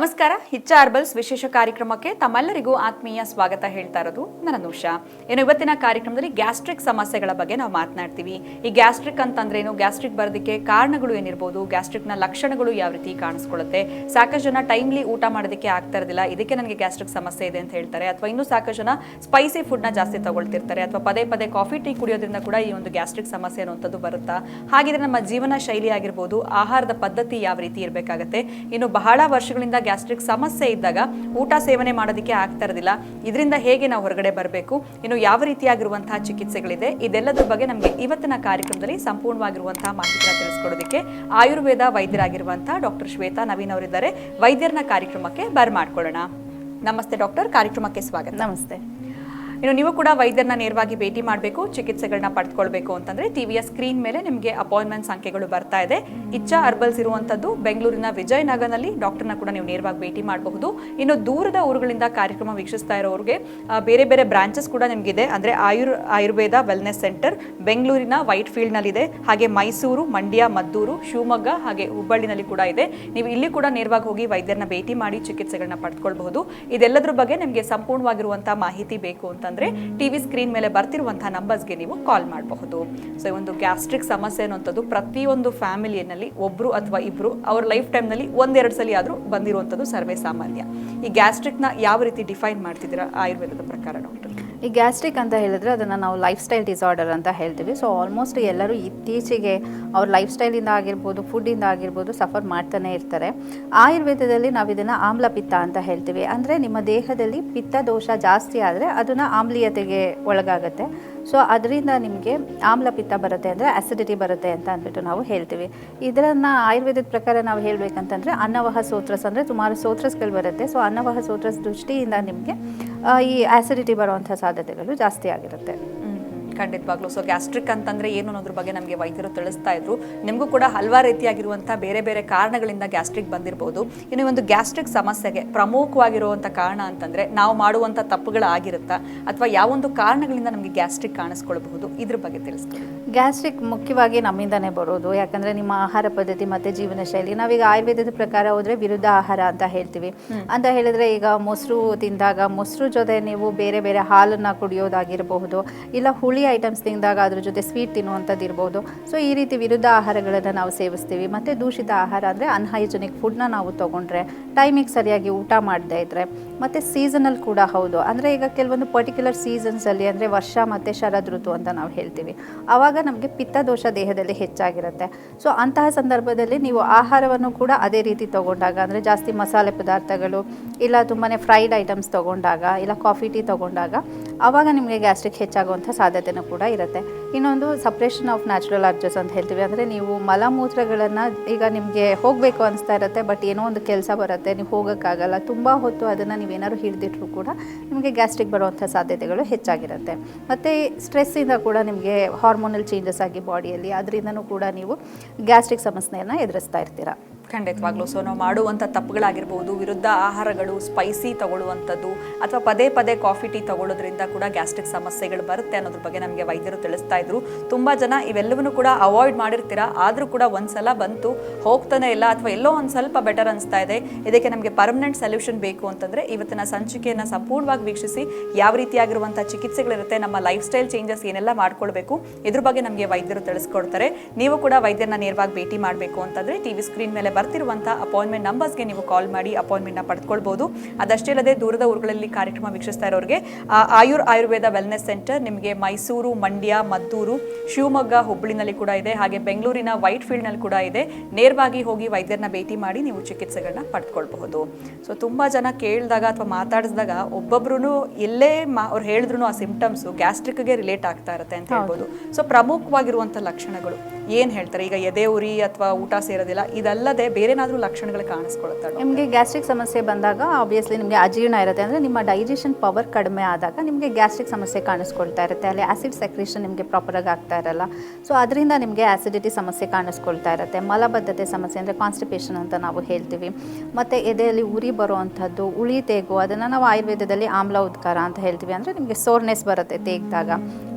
நம்ம ನಮಸ್ಕಾರ. ಹಿಚ್ಚ ಅರ್ಬಲ್ಸ್ ವಿಶೇಷ ಕಾರ್ಯಕ್ರಮಕ್ಕೆ ತಮ್ಮೆಲ್ಲರಿಗೂ ಆತ್ಮೀಯ ಸ್ವಾಗತ ಹೇಳ್ತಾ ಇರೋದು ನನ್ನ ಉಷ ಏನು ಇವತ್ತಿನ ಕಾರ್ಯಕ್ರಮದಲ್ಲಿ ಗ್ಯಾಸ್ಟ್ರಿಕ್ ಸಮಸ್ಯೆಗಳ ಬಗ್ಗೆ ನಾವು ಮಾತನಾಡ್ತೀವಿ. ಈ ಗ್ಯಾಸ್ಟ್ರಿಕ್ ಅಂತಂದ್ರೇನು? ಗ್ಯಾಸ್ಟ್ರಿಕ್ ಬರೋದಕ್ಕೆ ಕಾರಣಗಳು ಏನಿರ್ಬೋದು? ಗ್ಯಾಸ್ಟ್ರಿಕ್ನ ಲಕ್ಷಣಗಳು ಯಾವ ರೀತಿ ಕಾಣಿಸ್ಕೊಳ್ಳುತ್ತೆ? ಸಾಕಷ್ಟು ಜನ ಟೈಮ್ಲಿ ಊಟ ಮಾಡೋದಕ್ಕೆ ಆಗ್ತಾ ಇರೋದಿಲ್ಲ. ಇದಕ್ಕೆ ನನಗೆ ಗ್ಯಾಸ್ಟ್ರಿಕ್ ಸಮಸ್ಯೆ ಇದೆ ಅಂತ ಹೇಳ್ತಾರೆ. ಅಥವಾ ಇನ್ನೂ ಸಾಕಷ್ಟು ಜನ ಸ್ಪೈಸಿ ಫುಡ್ನ ಜಾಸ್ತಿ ತಗೊಳ್ತಿರ್ತಾರೆ. ಅಥವಾ ಪದೇ ಪದೇ ಕಾಫಿ, ಟೀ ಕುಡಿಯೋದ್ರಿಂದ ಕೂಡ ಈ ಒಂದು ಗ್ಯಾಸ್ಟ್ರಿಕ್ ಸಮಸ್ಯೆ ಅನ್ನುವಂಥದ್ದು ಬರುತ್ತಾ? ಹಾಗಿದ್ರೆ ನಮ್ಮ ಜೀವನ ಶೈಲಿ ಆಗಿರ್ಬೋದು, ಆಹಾರದ ಪದ್ಧತಿ ಯಾವ ರೀತಿ ಇರಬೇಕಾಗತ್ತೆ? ಇನ್ನು ಬಹಳ ವರ್ಷಗಳಿಂದ ಗ್ಯಾಸ್ಟ್ರಿಕ್ ಸಮಸ್ಯೆ ಇದ್ದಾಗ ಊಟ ಸೇವನೆ ಮಾಡೋದಕ್ಕೆ ಆಗ್ತಾ ಇರೋದಿಲ್ಲ. ಇದರಿಂದ ಹೇಗೆ ನಾವು ಹೊರಗಡೆ ಬರಬೇಕು? ಇನ್ನು ಯಾವ ರೀತಿಯಾಗಿರುವಂತಹ ಚಿಕಿತ್ಸೆಗಳಿದೆ? ಇದೆಲ್ಲದರ ಬಗ್ಗೆ ನಮಗೆ ಇವತ್ತಿನ ಕಾರ್ಯಕ್ರಮದಲ್ಲಿ ಸಂಪೂರ್ಣವಾಗಿರುವಂತಹ ಮಾಹಿತಿನ ತಿಳಿಸ್ಕೊಡೋದಕ್ಕೆ ಆಯುರ್ವೇದ ವೈದ್ಯರಾಗಿರುವಂತಹ ಡಾಕ್ಟರ್ ಶ್ವೇತಾ ನವೀನ್ ಅವರಿದ್ದಾರೆ. ವೈದ್ಯರನ್ನ ಕಾರ್ಯಕ್ರಮಕ್ಕೆ ಬರ್ಮಾಡ್ಕೊಳ್ಳೋಣ ನಮಸ್ತೆ ಡಾಕ್ಟರ್. ಕಾರ್ಯಕ್ರಮಕ್ಕೆ ಸ್ವಾಗತ. ನಮಸ್ತೆ. ಇನ್ನು ನೀವು ಕೂಡ ವೈದ್ಯರನ್ನ ನೇರವಾಗಿ ಭೇಟಿ ಮಾಡಬೇಕು ಚಿಕಿತ್ಸೆಗಳನ್ನ ಪಡೆದುಕೊಳ್ಬೇಕು ಅಂತಂದ್ರೆ ಟಿವಿಯ ಸ್ಕ್ರೀನ್ ಮೇಲೆ ನಿಮಗೆ ಅಪಾಯಿಂಟ್ಮೆಂಟ್ ಸಂಖ್ಯೆಗಳು ಬರ್ತಾ ಇದೆ. ಇಚ್ಛಾ ಅರ್ಬಲ್ಸ್ ಇರುವಂತದ್ದು ಬೆಂಗಳೂರಿನ ವಿಜಯನಗರನಲ್ಲಿ ಡಾಕ್ಟರ್ನ ಕೂಡ ನೀವು ನೇರವಾಗಿ ಭೇಟಿ ಮಾಡಬಹುದು. ಇನ್ನು ದೂರದ ಊರುಗಳಿಂದ ಕಾರ್ಯಕ್ರಮ ವೀಕ್ಷಿಸ್ತಾ ಇರೋರಿಗೆ ಬೇರೆ ಬೇರೆ ಬ್ರಾಂಚಸ್ ಕೂಡ ನಿಮಗಿದೆ. ಅಂದ್ರೆ ಆಯುರ್, ಆಯುರ್ವೇದ ವೆಲ್ನೆಸ್ ಸೆಂಟರ್ ಬೆಂಗಳೂರಿನ ವೈಟ್ ಫೀಲ್ಡ್ನಲ್ಲಿದೆ ಹಾಗೆ ಮೈಸೂರು, ಮಂಡ್ಯ, ಮದ್ದೂರು, ಶಿವಮೊಗ್ಗ ಹಾಗೆ ಹುಬ್ಬಳ್ಳಿನಲ್ಲಿ ಕೂಡ ಇದೆ. ನೀವು ಇಲ್ಲಿ ಕೂಡ ನೇರವಾಗಿ ಹೋಗಿ ವೈದ್ಯರನ್ನ ಭೇಟಿ ಮಾಡಿ ಚಿಕಿತ್ಸೆಗಳನ್ನ ಪಡೆದುಕೊಳ್ಬಹುದು ಇದೆಲ್ಲದರ ಬಗ್ಗೆ ನಿಮಗೆ ಸಂಪೂರ್ಣವಾಗಿರುವಂತಹ ಮಾಹಿತಿ ಬೇಕು ಅಂತಂದ್ರೆ ಟಿವಿ ಸ್ಕ್ರೀನ್ ಮೇಲೆ ಬರ್ತಿರುವಂತಹ ನಂಬರ್ಸ್ಗೆ ನೀವು ಕಾಲ್ ಮಾಡಬಹುದು. ಸೊ ಈ ಒಂದು ಗ್ಯಾಸ್ಟ್ರಿಕ್ ಸಮಸ್ಯೆ ಅನ್ನುವಂಥದ್ದು ಪ್ರತಿಯೊಂದು ಫ್ಯಾಮಿಲಿಯಲ್ಲಿ ಒಬ್ರು ಅಥವಾ ಇಬ್ರು ಅವ್ರ ಲೈಫ್ ಟೈಮ್ನಲ್ಲಿ ಒಂದೆರಡು ಸಲ ಆದರೂ ಬಂದಿರುವಂಥದ್ದು ಸರ್ವೇ ಸಾಮಾನ್ಯ. ಈ ಗ್ಯಾಸ್ಟ್ರಿಕ್ನ ಯಾವ ರೀತಿ ಡಿಫೈನ್ ಮಾಡ್ತಿದ್ದೀರಾ ಆಯುರ್ವೇದದ ಪ್ರಕಾರ ಡಾಕ್ಟರ್? ಈ ಗ್ಯಾಸ್ಟ್ರಿಕ್ ಅಂತ ಹೇಳಿದ್ರೆ ಅದನ್ನು ನಾವು ಲೈಫ್ ಸ್ಟೈಲ್ ಡಿಸಾರ್ಡರ್ ಅಂತ ಹೇಳ್ತೀವಿ. ಸೊ ಆಲ್ಮೋಸ್ಟ್ ಎಲ್ಲರೂ ಇತ್ತೀಚೆಗೆ ಅವ್ರ ಲೈಫ್ ಸ್ಟೈಲಿಂದ ಆಗಿರ್ಬೋದು ಫುಡ್ಡಿಂದ ಆಗಿರ್ಬೋದು ಸಫರ್ ಮಾಡ್ತಾನೆ ಇರ್ತಾರೆ. ಆಯುರ್ವೇದದಲ್ಲಿ ನಾವು ಇದನ್ನು ಆಮ್ಲ ಪಿತ್ತ ಅಂತ ಹೇಳ್ತೀವಿ. ಅಂದರೆ ನಿಮ್ಮ ದೇಹದಲ್ಲಿ ಪಿತ್ತ ದೋಷ ಜಾಸ್ತಿ ಆದರೆ ಅದನ್ನು ಆಮ್ಲೀಯತೆಗೆ ಒಳಗಾಗುತ್ತೆ. ಸೊ ಅದರಿಂದ ನಿಮಗೆ ಆಮ್ಲಪಿತ್ತ ಬರುತ್ತೆ ಅಂದರೆ ಅಸಿಡಿಟಿ ಬರುತ್ತೆ ಅಂತ ಅಂದ್ಬಿಟ್ಟು ನಾವು ಹೇಳ್ತೀವಿ. ಇದನ್ನು ಆಯುರ್ವೇದದ ಪ್ರಕಾರ ನಾವು ಹೇಳಬೇಕಂತಂದರೆ ಅನ್ನವಹ ಸೋತ್ರಸ್ ಅಂದರೆ ಸುಮಾರು ಸೋತ್ರಸ್ಗಳು ಬರುತ್ತೆ. ಸೊ ಅನ್ನವಹ ಸೋತ್ರಸ್ ದೃಷ್ಟಿಯಿಂದ ನಿಮಗೆ ಈ ಆಸಿಡಿಟಿ ಬರುವಂಥ ಸಾಧ್ಯತೆಗಳು ಜಾಸ್ತಿ ಆಗಿರುತ್ತೆ. ಖಂಡಿತವಾಗ್ಲೂ. ಸೊ ಗ್ಯಾಸ್ಟ್ರಿಕ್ ಅಂತಂದ್ರೆ ಏನು ಅನ್ನೋದ್ರ ಬಗ್ಗೆ ನಮಗೆ ವೈದ್ಯರು ತಿಳಿಸ್ತಾ ಇದ್ರು. ನಿಮಗೂ ಕೂಡ ಹಲವಾರು ರೀತಿಯಾಗಿರುವಂತಹ ಬೇರೆ ಬೇರೆ ಕಾರಣಗಳಿಂದ ಗ್ಯಾಸ್ಟ್ರಿಕ್ ಬಂದಿರಬಹುದು ಇನ್ನು ಒಂದು ಗ್ಯಾಸ್ಟ್ರಿಕ್ ಸಮಸ್ಯೆಗೆ ಪ್ರಮುಖವಾಗಿರುವಂಥ ಕಾರಣ ಅಂತಂದ್ರೆ ನಾವು ಮಾಡುವಂಥ ತಪ್ಪುಗಳಾಗಿರುತ್ತಾ? ಅಥವಾ ಯಾವೊಂದು ಕಾರಣಗಳಿಂದ ನಮಗೆ ಗ್ಯಾಸ್ಟ್ರಿಕ್ ಕಾಣಿಸ್ಕೊಳ್ಬಹುದು? ಇದ್ರ ಬಗ್ಗೆ ತಿಳಿಸ್ಕೊಡಿ. ಗ್ಯಾಸ್ಟ್ರಿಕ್ ಮುಖ್ಯವಾಗಿ ನಮ್ಮಿಂದನೇ ಬರೋದು. ಯಾಕಂದರೆ ನಿಮ್ಮ ಆಹಾರ ಪದ್ಧತಿ ಮತ್ತು ಜೀವನ ಶೈಲಿ. ನಾವೀಗ ಆಯುರ್ವೇದದ ಪ್ರಕಾರ ಹೋದರೆ ವಿರುದ್ಧ ಆಹಾರ ಅಂತ ಹೇಳ್ತೀವಿ. ಅಂತ ಹೇಳಿದ್ರೆ ಈಗ ಮೊಸರು ತಿಂದಾಗ ಮೊಸರು ಜೊತೆ ನೀವು ಬೇರೆ ಬೇರೆ ಹಾಲನ್ನು ಕುಡಿಯೋದಾಗಿರಬಹುದು ಇಲ್ಲ ಹುಳಿ ಐಟಮ್ಸ್ ತಿಂದಾಗ ಅದ್ರ ಜೊತೆ ಸ್ವೀಟ್ ತಿನ್ನುವಂಥದ್ದು ಇರ್ಬೋದು. ಸೊ ಈ ರೀತಿ ವಿರುದ್ಧ ಆಹಾರಗಳನ್ನು ನಾವು ಸೇವಿಸ್ತೀವಿ. ಮತ್ತು ದೂಷಿತ ಆಹಾರ ಅಂದರೆ ಅನ್ಹೈಜೆನಿಕ್ ಫುಡ್ನ ನಾವು ತೊಗೊಂಡ್ರೆ ಟೈಮಿಗೆ ಸರಿಯಾಗಿ ಊಟ ಮಾಡದೇ ಇದ್ದರೆ ಮತ್ತು ಸೀಸನಲ್ ಕೂಡ ಹೌದು. ಅಂದರೆ ಈಗ ಕೆಲವೊಂದು ಪರ್ಟಿಕ್ಯುಲರ್ ಸೀಸನ್ಸಲ್ಲಿ ಅಂದರೆ ವರ್ಷ ಮತ್ತು ಶರದ್ ಋತು ಅಂತ ನಾವು ಹೇಳ್ತೀವಿ. ಆವಾಗ ನಮಗೆ ಪಿತ್ತದೋಷ ದೇಹದಲ್ಲಿ ಹೆಚ್ಚಾಗಿರುತ್ತೆ. ಸೊ ಅಂತಹ ಸಂದರ್ಭದಲ್ಲಿ ನೀವು ಆಹಾರವನ್ನು ಕೂಡ ಅದೇ ರೀತಿ ತಗೊಂಡಾಗ, ಅಂದರೆ ಜಾಸ್ತಿ ಮಸಾಲೆ ಪದಾರ್ಥಗಳು, ಇಲ್ಲ ತುಂಬಾ ಫ್ರೈಡ್ ಐಟಮ್ಸ್ ತೊಗೊಂಡಾಗ, ಇಲ್ಲ ಕಾಫಿ ಟೀ ತೊಗೊಂಡಾಗ ಆವಾಗ ನಿಮಗೆ ಗ್ಯಾಸ್ಟ್ರಿಕ್ ಹೆಚ್ಚಾಗುವಂಥ ಸಾಧ್ಯತೆನೂ ಕೂಡ ಇರುತ್ತೆ. ಇನ್ನೊಂದು ಸಪ್ರೇಷನ್ ಆಫ್ ನ್ಯಾಚುರಲ್ ಅರ್ಜಸ್ ಅಂತ ಹೇಳ್ತೀವಿ. ಅಂದರೆ ನೀವು ಮಲಮೂತ್ರಗಳನ್ನು ಈಗ ನಿಮಗೆ ಹೋಗಬೇಕು ಅನಿಸ್ತಾ ಇರುತ್ತೆ, ಬಟ್ ಏನೋ ಒಂದು ಕೆಲಸ ಬರುತ್ತೆ, ನೀವು ಹೋಗೋಕ್ಕಾಗಲ್ಲ, ತುಂಬ ಹೊತ್ತು ಅದನ್ನು ನೀವೇನಾದ್ರು ಹಿಡಿದಿಟ್ರೂ ಕೂಡ ನಿಮಗೆ ಗ್ಯಾಸ್ಟ್ರಿಕ್ ಬರುವಂಥ ಸಾಧ್ಯತೆಗಳು ಹೆಚ್ಚಾಗಿರುತ್ತೆ. ಮತ್ತು ಸ್ಟ್ರೆಸ್ಸಿಂದ ಕೂಡ ನಿಮಗೆ ಹಾರ್ಮೋನಲ್ ಚೇಂಜಸ್ ಆಗಿ ಬಾಡಿಯಲ್ಲಿ, ಅದರಿಂದನೂ ಕೂಡ ನೀವು ಗ್ಯಾಸ್ಟ್ರಿಕ್ ಸಮಸ್ಯೆಯನ್ನು ಎದುರಿಸ್ತಾ ಇರ್ತೀರಾ. ಖಂಡಿತವಾಗ್ಲೂ. ಸೊ ನಾವು ಮಾಡುವಂಥ ತಪ್ಪುಗಳಾಗಿರ್ಬೋದು, ವಿರುದ್ಧ ಆಹಾರಗಳು ಸ್ಪೈಸಿ ತಗೊಳ್ಳುವಂಥದ್ದು, ಅಥವಾ ಪದೇ ಪದೇ ಕಾಫಿ ಟೀ ತಗೊಳ್ಳೋದ್ರಿಂದ ಕೂಡ ಗ್ಯಾಸ್ಟ್ರಿಕ್ ಸಮಸ್ಯೆಗಳು ಬರುತ್ತೆ ಅನ್ನೋದ್ರ ಬಗ್ಗೆ ನಮಗೆ ವೈದ್ಯರು ತಿಳಿಸ್ತಾ ಇದ್ರು. ತುಂಬ ಜನ ಇವೆಲ್ಲವನ್ನೂ ಕೂಡ ಅವಾಯ್ಡ್ ಮಾಡಿರ್ತೀರಾ? ಆದರೂ ಕೂಡ ಒಂದ್ಸಲ ಬಂತು, ಹೋಗ್ತಾನೆ ಇಲ್ಲ, ಅಥವಾ ಎಲ್ಲೋ ಒಂದು ಸ್ವಲ್ಪ ಬೆಟರ್ ಅನಿಸ್ತಾ ಇದೆ, ಇದಕ್ಕೆ ನಮಗೆ ಪರ್ಮನೆಂಟ್ ಸೊಲ್ಯೂಷನ್ ಬೇಕು ಅಂತಂದ್ರೆ ಇವತ್ತಿನ ಸಂಚಿಕೆಯನ್ನು ಸಂಪೂರ್ಣವಾಗಿ ವೀಕ್ಷಿಸಿ, ಯಾವ ರೀತಿಯಾಗಿರುವಂಥ ಚಿಕಿತ್ಸೆಗಳಿರುತ್ತೆ, ನಮ್ಮ ಲೈಫ್ ಸ್ಟೈಲ್ ಚೇಂಜಸ್ ಏನೆಲ್ಲ ಮಾಡ್ಕೊಳ್ಬೇಕು, ಇದ್ರ ಬಗ್ಗೆ ನಮಗೆ ವೈದ್ಯರು ತಿಳಿಸ್ಕೊಡ್ತಾರೆ. ನೀವು ಕೂಡ ವೈದ್ಯರನ್ನ ನೇರವಾಗಿ ಭೇಟಿ ಮಾಡಬೇಕು ಅಂತಂದ್ರೆ ಟಿವಿ ಸ್ಕ್ರೀನ್ ಮೇಲೆ ಬರ್ತಿರುವಂಥ ಅಪಾಯಿಂಟ್ಮೆಂಟ್ ನಂಬರ್ಸ್ಗೆ ನೀವು ಕಾಲ್ ಮಾಡಿ ಅಪಾಯಿಂಟ್ಮೆಂಟ್ನ ಪಡ್ಕೊಳ್ಬಹುದು ಅದಷ್ಟೇ ಅಲ್ಲದೆ ದೂರದ ಊರುಗಳಲ್ಲಿ ಕಾರ್ಯಕ್ರಮ ವೀಕ್ಷಿಸ್ತಾ ಇರೋರಿಗೆ ಆ, ಆಯುರ್ ಆಯುರ್ವೇದ ವೆಲ್ನೆಸ್ ಸೆಂಟರ್ ನಿಮಗೆ ಮೈಸೂರು ಮಂಡ್ಯ ಮದ್ದೂರು ಶಿವಮೊಗ್ಗ ಹುಬ್ಬಳ್ಳಿನಲ್ಲಿ ಕೂಡ ಇದೆ ಹಾಗೆ ಬೆಂಗಳೂರಿನ ವೈಟ್ ಫೀಲ್ಡ್ನಲ್ಲಿ ಕೂಡ ಇದೆ. ನೇರವಾಗಿ ಹೋಗಿ ವೈದ್ಯರನ್ನ ಭೇಟಿ ಮಾಡಿ ನೀವು ಚಿಕಿತ್ಸೆಗಳನ್ನ ಪಡ್ಕೊಳ್ಬಹುದು. ಸೊ ತುಂಬ ಜನ ಕೇಳಿದಾಗ ಅಥವಾ ಮಾತಾಡಿಸಿದಾಗ ಒಬ್ಬೊಬ್ರು ಎಲ್ಲೇ ಮಾ ಅವ್ರು ಹೇಳಿದ್ರು ಆ ಸಿಂಪ್ಟಮ್ಸು ಗ್ಯಾಸ್ಟ್ರಿಕ್ಗೆ ರಿಲೇಟ್ ಆಗ್ತಾ ಇರುತ್ತೆ ಅಂತ ಹೇಳ್ಬೋದು. ಸೊ ಪ್ರಮುಖವಾಗಿರುವಂತಹ ಲಕ್ಷಣಗಳು. ಏನು ಹೇಳ್ತಾರೆ? ಈಗ ಎದೆ ಉರಿ ಅಥವಾ ಊಟ ಸೇರೋದಿಲ್ಲ, ಇದಲ್ಲದೆ ಬೇರೆನಾದ್ರೂ ಲಕ್ಷಣಗಳು ಕಾಣಿಸ್ಕೊಳುತ್ತೆ ನಿಮಗೆ ಗ್ಯಾಸ್ಟ್ರಿಕ್ ಸಮಸ್ಯೆ ಬಂದಾಗ ಆಬ್ವಿಯಸ್ಲಿ ನಿಮಗೆ ಅಜೀರ್ಣ ಇರುತ್ತೆ. ಅಂದರೆ ನಿಮ್ಮ ಡೈಜೆಷನ್ ಪವರ್ ಕಡಿಮೆ ಆದಾಗ ನಿಮಗೆ ಗ್ಯಾಸ್ಟ್ರಿಕ್ ಸಮಸ್ಯೆ ಕಾಣಿಸ್ಕೊಳ್ತಾ ಇರುತ್ತೆ. ಅಲ್ಲಿ ಆಸಿಡ್ ಸೆಕ್ರೇಷನ್ ನಿಮಗೆ ಪ್ರಾಪರಾಗಿ ಆಗ್ತಾ ಇರಲ್ಲ. ಸೊ ಅದರಿಂದ ನಿಮಗೆ ಆಸಿಡಿಟಿ ಸಮಸ್ಯೆ ಕಾಣಿಸ್ಕೊಳ್ತಾ ಇರುತ್ತೆ. ಮಲಬದ್ಧತೆ ಸಮಸ್ಯೆ ಅಂದರೆ ಕಾನ್ಸ್ಟಿಪೇಷನ್ ಅಂತ ನಾವು ಹೇಳ್ತೀವಿ. ಮತ್ತು ಎದೆಯಲ್ಲಿ ಉರಿ ಬರುವಂಥದ್ದು, ಉಳಿ ತೇಗು, ಅದನ್ನು ನಾವು ಆಯುರ್ವೇದದಲ್ಲಿ ಆಮ್ಲ ಉದ್ಕಾರ ಅಂತ ಹೇಳ್ತೀವಿ. ಅಂದರೆ ನಿಮಗೆ ಸೋರ್ನೆಸ್ ಬರುತ್ತೆ ತೇಗ್ದಾಗ.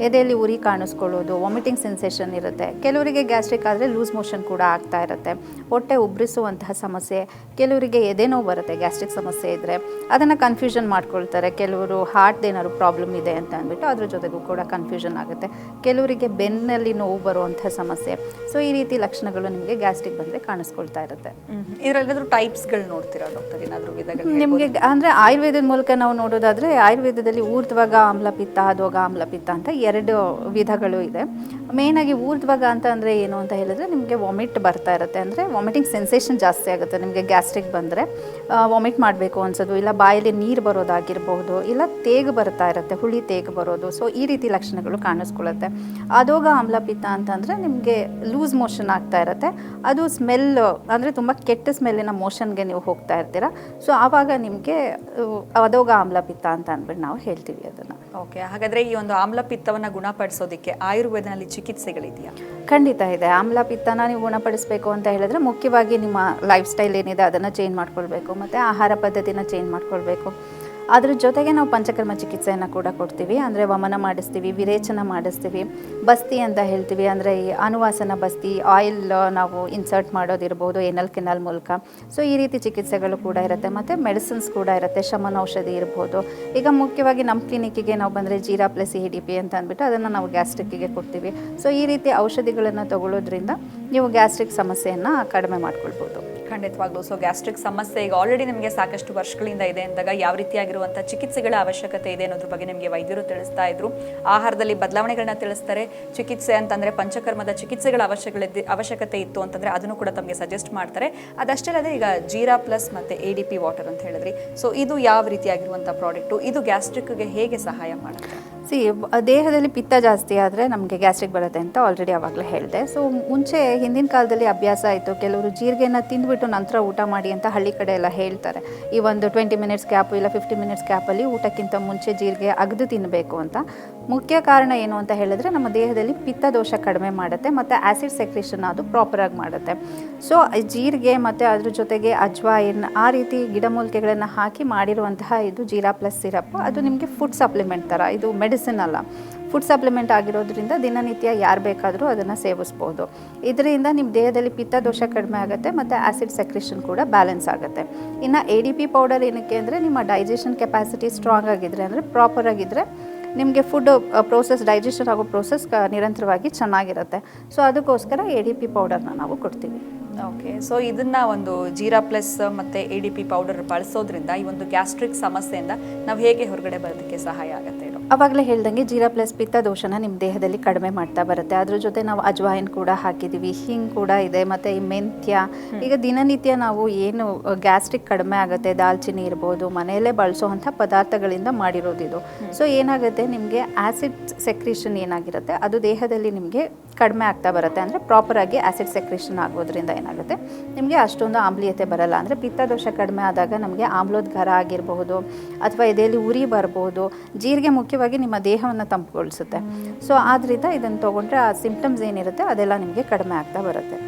ಎದೆಯಲ್ಲಿ ಉರಿ ಕಾಣಿಸ್ಕೊಳ್ಳೋದು ವಾಮಿಟಿಂಗ್ ಸೆನ್ಸೇಷನ್ ಇರುತ್ತೆ. ಕೆಲವರಿಗೆ ಗ್ಯಾಸ್ಟ್ರಿಕ್ ಆದರೆ ಲೂಸ್ ಮೋಷನ್ ಕೂಡ ಆಗ್ತಾ ಇರುತ್ತೆ. ಹೊಟ್ಟೆ ಉಬ್ಬರಿಸುವಂತಹ ಸಮಸ್ಯೆ, ಕೆಲವರಿಗೆ ಎದೆನೋವು ಬರುತ್ತೆ, ಗ್ಯಾಸ್ಟ್ರಿಕ್ ಸಮಸ್ಯೆ ಇದ್ದರೆ ಅದನ್ನು ಕನ್ಫ್ಯೂಷನ್ ಮಾಡ್ಕೊಳ್ತಾರೆ. ಕೆಲವರು ಹಾರ್ಟ್ ಏನಾದ್ರು ಪ್ರಾಬ್ಲಮ್ ಇದೆ ಅಂತ ಅಂದ್ಬಿಟ್ಟು ಅದ್ರ ಜೊತೆಗೂ ಕೂಡ ಕನ್ಫ್ಯೂಷನ್ ಆಗುತ್ತೆ. ಕೆಲವರಿಗೆ ಬೆನ್ನಲ್ಲಿ ನೋವು ಬರುವಂಥ ಸಮಸ್ಯೆ ಸೊ ಈ ರೀತಿ ಲಕ್ಷಣಗಳು ನಿಮಗೆ ಗ್ಯಾಸ್ಟ್ರಿಕ್ ಬಂದರೆ ಕಾಣಿಸ್ಕೊಳ್ತಾ ಇರುತ್ತೆ. ಇದರಲ್ಲಾದರೂ ಟೈಪ್ಸ್ಗಳು ನೋಡ್ತೀರಾ ಡಾಕ್ಟರ್? ಏನಾದರೂ ವಿಧಗಳು ನಿಮಗೆ ಅಂದರೆ ಆಯುರ್ವೇದದ ಮೂಲಕ ನಾವು ನೋಡೋದಾದರೆ ಆಯುರ್ವೇದದಲ್ಲಿ ಊರ್ಧ್ವಗ ಆಮ್ಲಪಿತ್ತ ಅಧ್ವಗ ಆಮ್ಲಪಿತ್ತ ಅಂತ ಎರಡು ವಿಧಗಳು ಇದೆ. ಮೇಯ್ನಾಗಿ ಊರ್ಧ್ವಗ ಅಂತ ಅಂದರೆ ಏನು ಅಂತ ಹೇಳಿದ್ರೆ ನಿಮಗೆ ವಾಮಿಟ್ ಬರ್ತಾ ಇರುತ್ತೆ. ಅಂದರೆ ವಾಮಿಟಿಂಗ್ ಸೆನ್ಸೇಷನ್ ಜಾಸ್ತಿ ಆಗುತ್ತೆ ನಿಮಗೆ ಗ್ಯಾಸ್ಟ್ರಿಕ್ ಬಂದರೆ. ವಾಮಿಟ್ ಮಾಡಬೇಕು ಅನ್ಸೋದು ಇಲ್ಲ ಬಾಯಲ್ಲಿ ನೀರು ಬರೋದಾಗಿರ್ಬೋದು ಇಲ್ಲ ತೇಗ್ ಬರ್ತಾ ಇರುತ್ತೆ ಹುಳಿ ತೇಗ್ ಬರೋದು. ಸೊ ಈ ರೀತಿ ಲಕ್ಷಣಗಳು ಕಾಣಿಸ್ಕೊಳ್ಳುತ್ತೆ ಅದೋಗ ಆಮ್ಲಪಿತ್ತ ಅಂತಂದರೆ ನಿಮಗೆ ಲೂಸ್ ಮೋಷನ್ ಆಗ್ತಾ ಇರುತ್ತೆ. ಅದು ಸ್ಮೆಲ್ ಅಂದರೆ ತುಂಬ ಕೆಟ್ಟ ಸ್ಮೆಲ್ಲಿನ ಮೋಷನ್ಗೆ ನೀವು ಹೋಗ್ತಾ ಇರ್ತೀರ. ಸೊ ಆವಾಗ ನಿಮಗೆ ಅದೋಗ ಆಮ್ಲ ಪಿತ್ತ ಅಂತ ಅಂದ್ಬಿಟ್ಟು ನಾವು ಹೇಳ್ತೀವಿ ಅದನ್ನು. ಓಕೆ ಹಾಗಾದರೆ ಈ ಒಂದು ಆಮ್ಲ ಪಿತ್ತವನ್ನು ಗುಣಪಡಿಸೋದಕ್ಕೆ ಆಯುರ್ವೇದನಲ್ಲಿ ಚಿಕಿತ್ಸೆಗಳಿದೆಯಾ? ಖಂಡಿತ ಇದೆ. ಆಮ್ಲ ಪಿತ್ತನ ನೀವು ಗುಣಪಡಿಸಬೇಕು ಅಂತ ಹೇಳಿದ್ರೆ ಮುಖ್ಯವಾಗಿ ನಿಮ್ಮ ಲೈಫ್ ಸ್ಟೈಲ್ ಏನಿದೆ ಅದನ್ನು ಚೇಂಜ್ ಮಾಡ್ಕೊಳ್ಬೇಕು. ಮತ್ತು ಆಹಾರ ಪದ್ಧತಿನ ಚೇಂಜ್ ಮಾಡ್ಕೊಳ್ಬೇಕು. ಅದ್ರ ಜೊತೆಗೆ ನಾವು ಪಂಚಕರ್ಮ ಚಿಕಿತ್ಸೆಯನ್ನು ಕೂಡ ಕೊಡ್ತೀವಿ. ಅಂದರೆ ವಮನ ಮಾಡಿಸ್ತೀವಿ, ವಿರೇಚನ ಮಾಡಿಸ್ತೀವಿ, ಬಸ್ತಿ ಅಂತ ಹೇಳ್ತೀವಿ. ಅಂದರೆ ಈ ಅನುವಾಸನ ಬಸ್ತಿ, ಆಯಿಲ್ ನಾವು ಇನ್ಸರ್ಟ್ ಮಾಡೋದಿರ್ಬೋದು ಎನಲ್ ಕೆನಲ್ ಮೂಲಕ. ಸೊ ಈ ರೀತಿ ಚಿಕಿತ್ಸೆಗಳು ಕೂಡ ಇರುತ್ತೆ. ಮತ್ತು ಮೆಡಿಸಿನ್ಸ್ ಕೂಡ ಇರುತ್ತೆ ಶಮನ ಔಷಧಿ ಇರ್ಬೋದು. ಈಗ ಮುಖ್ಯವಾಗಿ ನಮ್ಮ ಕ್ಲಿನಿಕ್ಕಿಗೆ ನಾವು ಬಂದರೆ jeera plus E D P ಅಂತ ಅಂದ್ಬಿಟ್ಟು ಅದನ್ನು ನಾವು ಗ್ಯಾಸ್ಟ್ರಿಕ್ಕಿಗೆ ಕೊಡ್ತೀವಿ. ಸೊ ಈ ರೀತಿ ಔಷಧಿಗಳನ್ನು ತಗೊಳ್ಳೋದ್ರಿಂದ ನೀವು ಗ್ಯಾಸ್ಟ್ರಿಕ್ ಸಮಸ್ಯೆಯನ್ನು ಕಡಿಮೆ ಮಾಡ್ಕೊಳ್ಬೋದು. ಖಂಡಿತವಾಗ್ಲೂ. ಸೊ ಗ್ಯಾಸ್ಟ್ರಿಕ್ ಸಮಸ್ಯೆ ಈಗ ಆಲ್ರೆಡಿ ನಿಮಗೆ ಸಾಕಷ್ಟು ವರ್ಷಗಳಿಂದ ಇದೆ ಅಂದಾಗ ಯಾವ ರೀತಿಯಾಗಿರುವಂಥ ಚಿಕಿತ್ಸೆಗಳ ಅವಶ್ಯಕತೆ ಇದೆ ಅನ್ನೋದ್ರ ಬಗ್ಗೆ ನಿಮಗೆ ವೈದ್ಯರು ತಿಳಿಸ್ತಾ ಇದ್ರು. ಆಹಾರದಲ್ಲಿ ಬದಲಾವಣೆಗಳನ್ನ ತಿಳಿಸ್ತಾರೆ. ಚಿಕಿತ್ಸೆ ಅಂತಂದ್ರೆ ಪಂಚಕರ್ಮದ ಚಿಕಿತ್ಸೆಗಳ ಅವಶ್ಯಕತೆ ಅವಶ್ಯಕತೆ ಇತ್ತು ಅಂತಂದ್ರೆ ಅದನ್ನು ಕೂಡ ತಮಗೆ ಸಜೆಸ್ಟ್ ಮಾಡ್ತಾರೆ. ಅದಷ್ಟೇ ಅಲ್ಲದೆ ಈಗ ಜೀರಾ ಪ್ಲಸ್ ಮತ್ತೆ ಎ ಡಿ ಪಿ ವಾಟರ್ ಅಂತ ಹೇಳಿದ್ರಿ. ಸೊ ಇದು ಯಾವ ರೀತಿಯಾಗಿರುವಂಥ ಪ್ರಾಡಕ್ಟು ಇದು ಗ್ಯಾಸ್ಟ್ರಿಕ್ಗೆ ಹೇಗೆ ಸಹಾಯ ಮಾಡುತ್ತೆ? ಸಿ ದೇಹದಲ್ಲಿ ಪಿತ್ತ ಜಾಸ್ತಿ ಆದರೆ ನಮಗೆ ಗ್ಯಾಸ್ಟ್ರಿಕ್ ಬರುತ್ತೆ ಅಂತ ಆಲ್ರೆಡಿ ಆವಾಗಲೇ ಹೇಳಿದೆ. ಸೊ ಮುಂಚೆ ಹಿಂದಿನ ಕಾಲದಲ್ಲಿ ಅಭ್ಯಾಸ ಆಯಿತು. ಕೆಲವರು ಜೀರಿಗೆನ ತಿಂದುಬಿಟ್ಟು ನಂತರ ಊಟ ಮಾಡಿ ಅಂತ ಹಳ್ಳಿ ಕಡೆ ಎಲ್ಲ ಹೇಳ್ತಾರೆ. ಈ ಒಂದು ಟ್ವೆಂಟಿ ಮಿನಿಟ್ಸ್ ಗ್ಯಾಪು ಇಲ್ಲ ಫಿಫ್ಟಿ ಮಿನಿಟ್ಸ್ ಕ್ಯಾಪಲ್ಲಿ ಊಟಕ್ಕಿಂತ ಮುಂಚೆ ಜೀರಿಗೆ ಅಗದು ತಿನ್ನಬೇಕು ಅಂತ. ಮುಖ್ಯ ಕಾರಣ ಏನು ಅಂತ ಹೇಳಿದ್ರೆ ನಮ್ಮ ದೇಹದಲ್ಲಿ ಪಿತ್ತ ದೋಷ ಕಡಿಮೆ ಮಾಡುತ್ತೆ ಮತ್ತು ಆ್ಯಸಿಡ್ ಸೆಕ್ರೇಷನ್ ಅದು ಪ್ರಾಪರಾಗಿ ಮಾಡುತ್ತೆ. ಸೊ ಜೀರಿಗೆ ಮತ್ತು ಅದ್ರ ಜೊತೆಗೆ ಅಜ್ವಾಯಿನ್ ಆ ರೀತಿ ಗಿಡಮೂಲಿಕೆಗಳನ್ನು ಹಾಕಿ ಮಾಡಿರುವಂತಹ ಇದು ಜೀರಾ ಪ್ಲಸ್ ಸಿರಪ್ ಅದು ನಿಮಗೆ ಫುಡ್ ಸಪ್ಲಿಮೆಂಟ್ ಥರ ಇದು ಮೆಡಿಸಿನ್ ಅಲ್ಲ. ಫುಡ್ ಸಪ್ಲಿಮೆಂಟ್ ಆಗಿರೋದ್ರಿಂದ ದಿನನಿತ್ಯ ಯಾರು ಬೇಕಾದರೂ ಅದನ್ನು ಸೇವಿಸ್ಬೋದು. ಇದರಿಂದ ನಿಮ್ಮ ದೇಹದಲ್ಲಿ ಪಿತ್ತ ದೋಷ ಕಡಿಮೆ ಆಗುತ್ತೆ ಮತ್ತು ಆ್ಯಸಿಡ್ ಸೆಕ್ರೇಷನ್ ಕೂಡ ಬ್ಯಾಲೆನ್ಸ್ ಆಗುತ್ತೆ. ಇನ್ನು ಎ ಡಿ ಪಿ ಪೌಡರ್ ಏನಕ್ಕೆ ಅಂದರೆ ನಿಮ್ಮ ಡೈಜೆಷನ್ ಕೆಪಾಸಿಟಿ ಸ್ಟ್ರಾಂಗ್ ಆಗಿದ್ರೆ ಅಂದರೆ ಪ್ರಾಪರ್ ಆಗಿದ್ದರೆ ನಿಮಗೆ ಫುಡ್ ಪ್ರೋಸೆಸ್ ಡೈಜೆಷನ್ ಆಗೋ ಪ್ರೋಸೆಸ್ ನಿರಂತರವಾಗಿ ಚೆನ್ನಾಗಿರುತ್ತೆ. ಸೊ ಅದಕ್ಕೋಸ್ಕರ ಎ ಡಿ ಪಿ ಪೌಡರ್ನ ನಾವು ಕೊಡ್ತೀವಿ. ಓಕೆ ಸೊ ಇದನ್ನು ಒಂದು ಜೀರಾ ಪ್ಲಸ್ ಮತ್ತು ಎ ಡಿ ಪಿ ಪೌಡರ್ ಬಳಸೋದ್ರಿಂದ ಈ ಒಂದು ಗ್ಯಾಸ್ಟ್ರಿಕ್ ಸಮಸ್ಯೆಯಿಂದ ನಾವು ಹೇಗೆ ಹೊರಗಡೆ ಬರೋದಕ್ಕೆ ಸಹಾಯ ಆಗುತ್ತೆ? ಅವಾಗಲೇ ಹೇಳ್ದಂಗೆ ಜೀರಾ ಪ್ಲಸ್ ಪಿತ್ತ ದೋಷನ ನಿಮ್ಮ ದೇಹದಲ್ಲಿ ಕಡಿಮೆ ಮಾಡ್ತಾ ಬರುತ್ತೆ. ಅದ್ರ ಜೊತೆ ನಾವು ಅಜ್ವಾಯಿನ್ ಕೂಡ ಹಾಕಿದ್ದೀವಿ ಹಿಂಗ್ ಕೂಡ ಇದೆ. ಮತ್ತು ಈ ಮೆಂತ್ಯ ಈಗ ದಿನನಿತ್ಯ ನಾವು ಏನು ಗ್ಯಾಸ್ಟ್ರಿಕ್ ಕಡಿಮೆ ಆಗುತ್ತೆ ದಾಲ್ಚಿನ್ನಿ ಇರ್ಬೋದು ಮನೆಯಲ್ಲೇ ಬಳಸುವಂಥ ಪದಾರ್ಥಗಳಿಂದ ಮಾಡಿರೋದು ಇದು ಸೊ ಏನಾಗುತ್ತೆ ನಿಮಗೆ ಆ್ಯಸಿಡ್ ಸೆಕ್ರೇಷನ್ ಏನಾಗಿರುತ್ತೆ ಅದು ದೇಹದಲ್ಲಿ ನಿಮಗೆ ಕಡಿಮೆ ಆಗ್ತಾ ಬರುತ್ತೆ ಅಂದರೆ ಪ್ರಾಪರಾಗಿ ಆ್ಯಸಿಡ್ ಸೆಕ್ರೇಷನ್ ಆಗೋದ್ರಿಂದ ಏನಾಗುತ್ತೆ? ನಿಮಗೆ ಅಷ್ಟೊಂದು ಆಮ್ಲೀಯತೆ ಬರಲ್ಲ. ಅಂದರೆ ಪಿತ್ತದೋಷ ಕಡಿಮೆ ಆದಾಗ ನಮಗೆ ಆಮ್ಲೋದ್ಗಾರ ಆಗಿರಬಹುದು, ಅಥವಾ ಎದೆಯಲ್ಲಿ ಉರಿ ಬರಬಹುದು, ಜೀರಿಗೆ ಮುಖ್ಯವಾಗಿ ನಿಮ್ಮ ದೇಹವನ್ನು ತಂಪುಗೊಳಿಸುತ್ತೆ. ಸೊ ಆದ್ದರಿಂದ ಇದನ್ನು ತೊಗೊಂಡ್ರೆ ಆ ಸಿಂಪ್ಟಮ್ಸ್ ಏನಿರುತ್ತೆ ಅದೆಲ್ಲ ನಿಮಗೆ ಕಡಿಮೆ ಆಗ್ತಾ ಬರುತ್ತೆ.